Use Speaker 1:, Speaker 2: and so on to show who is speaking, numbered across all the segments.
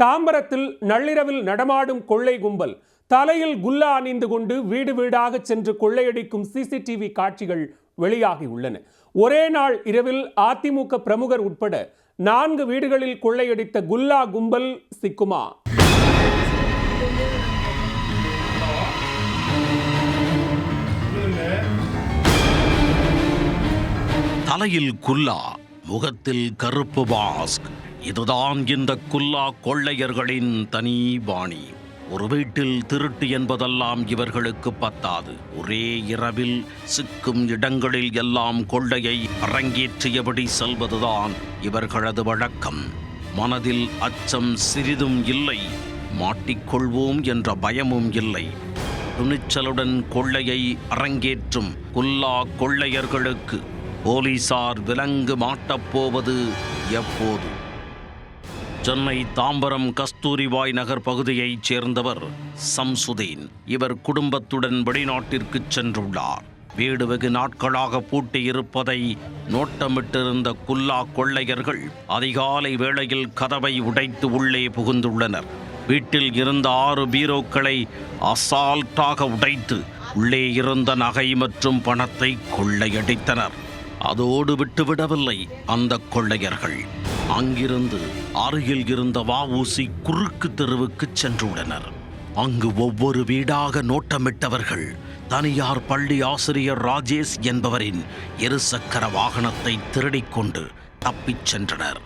Speaker 1: தாம்பரத்தில் நள்ளிரவில் நடமாடும் கொள்ளை கும்பல். தலையில் குல்லா அணிந்து கொண்டு வீடு வீடாக சென்று கொள்ளையடிக்கும் சிசிடிவி காட்சிகள் வெளியாகி உள்ளன ஒரே நாள் இரவில் அதிமுக பிரமுகர் உட்பட நான்கு வீடுகளில் கொள்ளையடித்த குல்லா கும்பல் சிக்குமா?
Speaker 2: தலையில் குல்லா. முகத்தில் கருப்பு மாஸ்க். இதுதான் இந்த குல்லா கொள்ளையர்களின் தனி பாணி. ஒரு வீட்டில் திருட்டு என்பதெல்லாம் இவர்களுக்கு பத்தாது. ஒரே இரவில் சிக்கும் இடங்களில் எல்லாம் கொள்ளையை அரங்கேற்றியபடி செல்வதுதான் இவர்களது வழக்கம். மனதில் அச்சம் சிறிதும் இல்லை. மாட்டிக்கொள்வோம் என்ற பயமும் இல்லை. துணிச்சலுடன் கொள்ளையை அரங்கேற்றும் குல்லா கொள்ளையர்களுக்கு போலீசார் விலங்கு மாட்டப்போவது எப்போது? சென்னை தாம்பரம் கஸ்தூரிவாய் நகர் பகுதியைச் சேர்ந்தவர் சம்சுதீன். இவர் குடும்பத்துடன் வெளிநாட்டிற்கு சென்றுள்ளார். வீடு வெகு நாட்களாக பூட்டியிருப்பதை நோட்டமிட்டிருந்த குல்லா கொள்ளையர்கள் அதிகாலை வேளையில் கதவை உடைத்து உள்ளே புகுந்துள்ளனர். வீட்டில் இருந்த ஆறு பீரோக்களை அசால்ட்டாக உடைத்து உள்ளே இருந்த நகை மற்றும் பணத்தை கொள்ளையடித்தனர். அதோடு விட்டுவிடவில்லை அந்த கொள்ளையர்கள். அங்கிருந்து அருகில் இருந்த வஉசி குறுக்கு தெருவுக்கு சென்றுள்ளனர். அங்கு ஒவ்வொரு வீடாக நோட்டமிட்டவர்கள் தனியார் பள்ளி ஆசிரியர் ராஜேஷ் என்பவரின் இருசக்கர வாகனத்தை திருடிக்கொண்டு தப்பிச் சென்றனர்.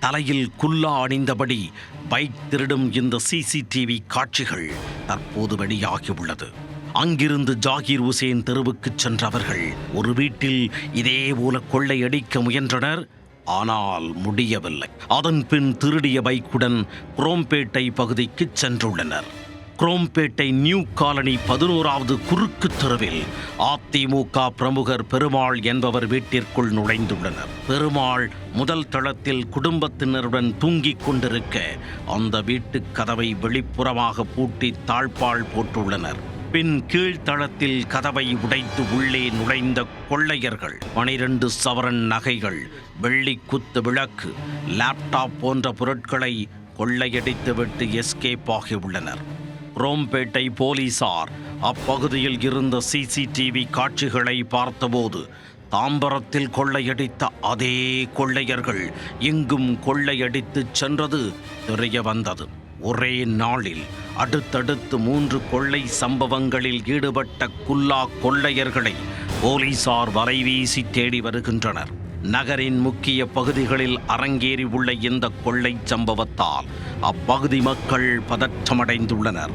Speaker 2: தலையில் குல்லா அணிந்தபடி பைக் திருடும் இந்த சிசிடிவி காட்சிகள் தற்போது வெளியாகியுள்ளது. அங்கிருந்து ஜாகீர் உசேன் தெருவுக்கு சென்றவர்கள் ஒரு வீட்டில் இதே போல கொள்ளையடிக்க முயன்றனர் ஆனால் முடியவில்லை. அதன் பின் திருடிய பைக்குடன் குரோம்பேட்டை பகுதிக்கு சென்றுள்ளனர். குரோம்பேட்டை நியூ காலனி பதினோராவது குறுக்கு தெருவில் அதிமுக பிரமுகர் பெருமாள் என்பவர் வீட்டிற்குள் நுழைந்துள்ளனர். பெருமாள் முதல் தளத்தில் குடும்பத்தினருடன் தூங்கிக் கொண்டிருக்க அந்த வீட்டுக் கதவை வெளிப்புறமாக பூட்டி தாழ்பால் போட்டுள்ளனர். பின் கீழ்த்தளத்தில் கதவை உடைத்து உள்ளே நுழைந்த கொள்ளையர்கள் பனிரெண்டு சவரன் நகைகள் வெள்ளி குத்து விளக்கு லேப்டாப் போன்ற பொருட்களை கொள்ளையடித்துவிட்டு எஸ்கேப் ஆகியுள்ளனர் ரோம்பேட்டை போலீசார் அப்பகுதியில் இருந்த சிசிடிவி காட்சிகளை பார்த்தபோது தாம்பரத்தில் கொள்ளையடித்த அதே கொள்ளையர்கள் இங்கும் கொள்ளையடித்து சென்றது தெரிய வந்தது. ஒரே நாளில் அடுத்தடுத்து மூன்று கொள்ளை சம்பவங்களில் ஈடுபட்ட குல்லா கொள்ளையர்களை போலீசார் வலைவீசி தேடி வருகின்றனர். நகரின் முக்கிய பகுதிகளில் அரங்கேறி உள்ள இந்த கொள்ளை சம்பவத்தால் அப்பகுதி மக்கள் பதற்றமடைந்துள்ளனர்.